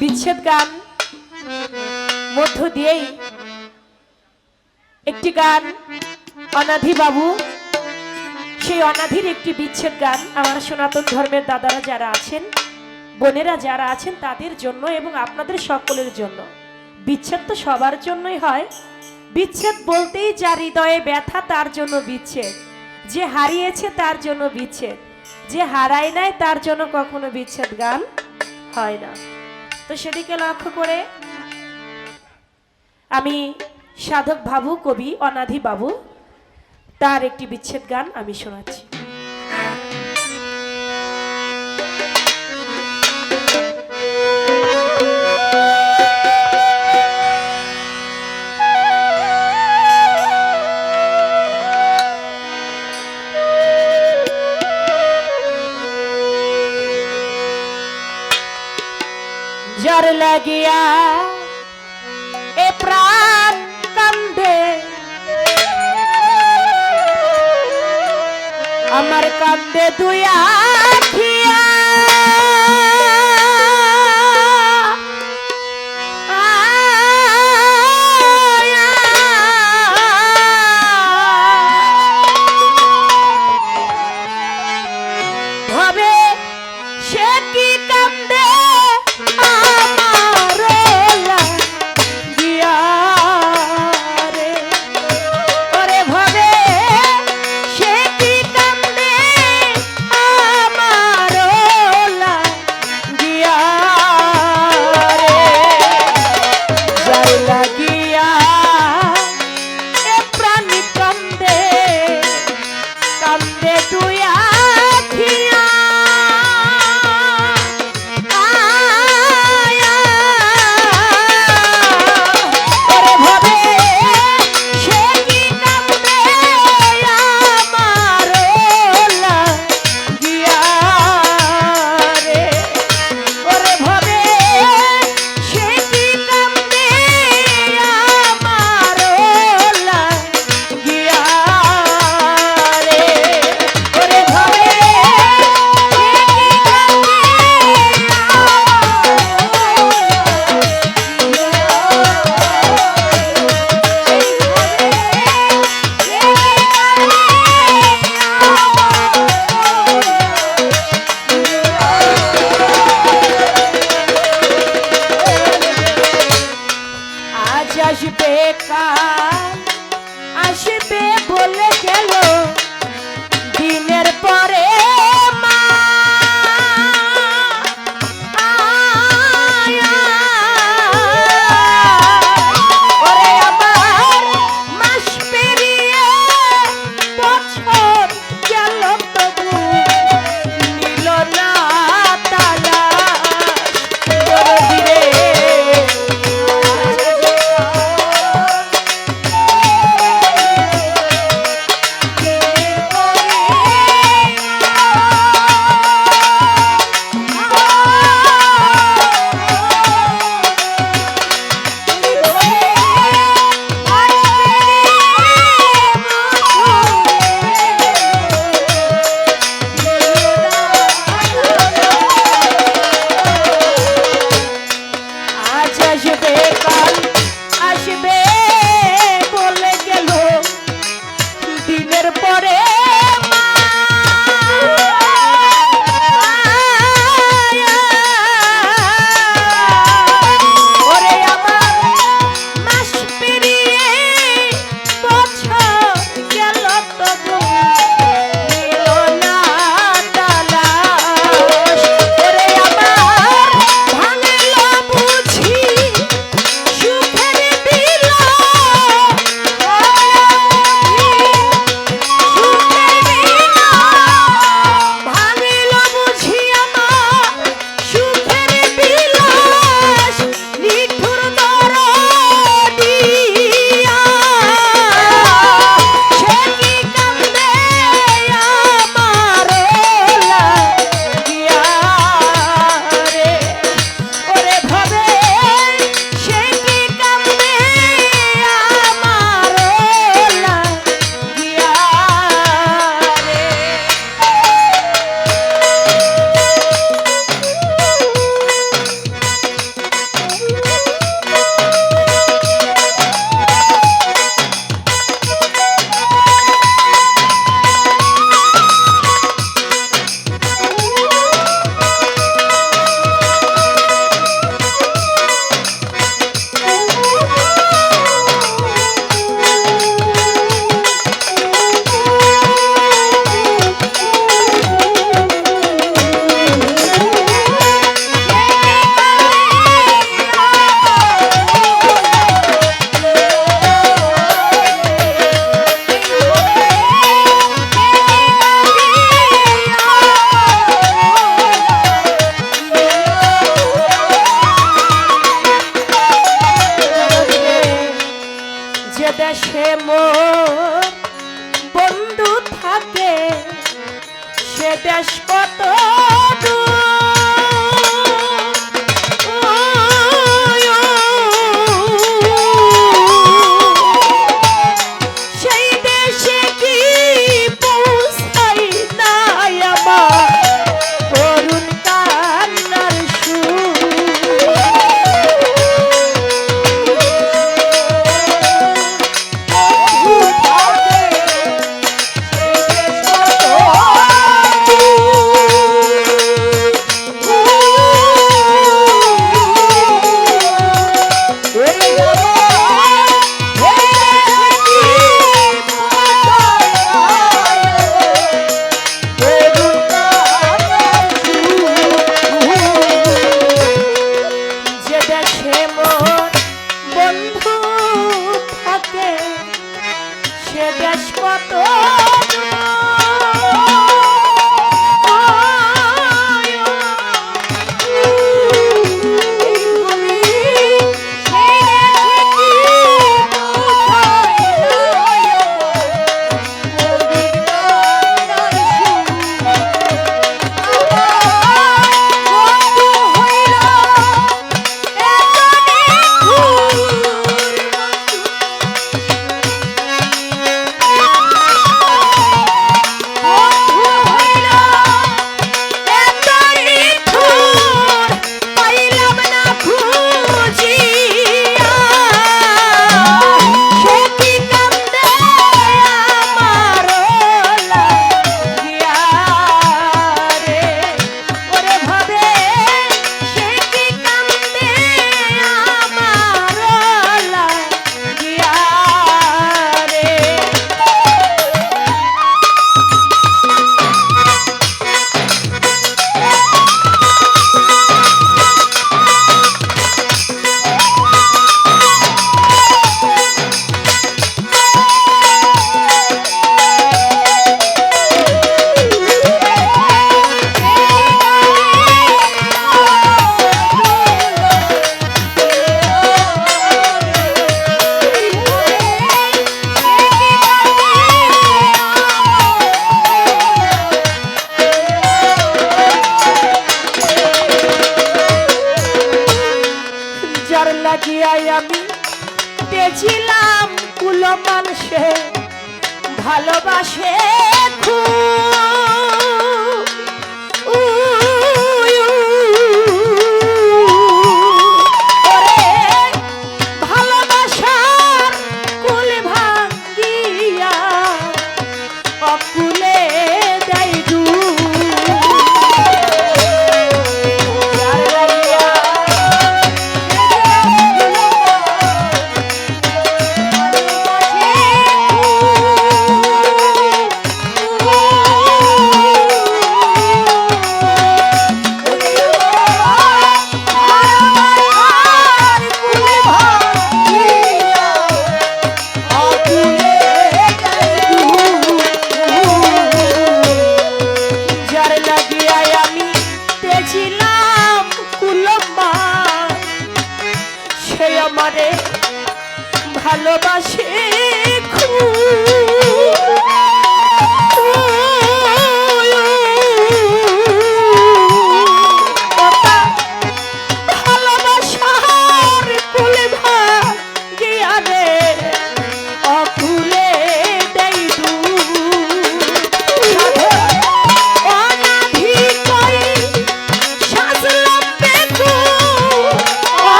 বিচ্ছেদ গান মধ্য দিয়েই একটি গান, অনাধি বাবু। সেই অনাধির একটি বিচ্ছেদ গান আমার সনাতন ধর্মের দাদারা যারা আছেন, বোনেরা যারা আছেন, তাদের জন্য এবং আপনাদের সকলের জন্য। বিচ্ছেদ তো সবার জন্যই হয়। বিচ্ছেদ বলতেই যা হৃদয়ে ব্যথা, তার জন্য বিচ্ছেদ। যে হারিয়েছে, তার জন্য বিচ্ছেদ। যে হারায় নাই, তার জন্য কখনো বিচ্ছেদ গান হয় না। তো সেদিকে লক্ষ্য করে আমি সাধক বাবু, কবি অনাধি বাবু, তার একটি বিচ্ছেদ গান আমি শোনাচ্ছি। কান্দে দুই দেশে মোর। বন্ধু থাকে সে দেশ কত quebra as fotos.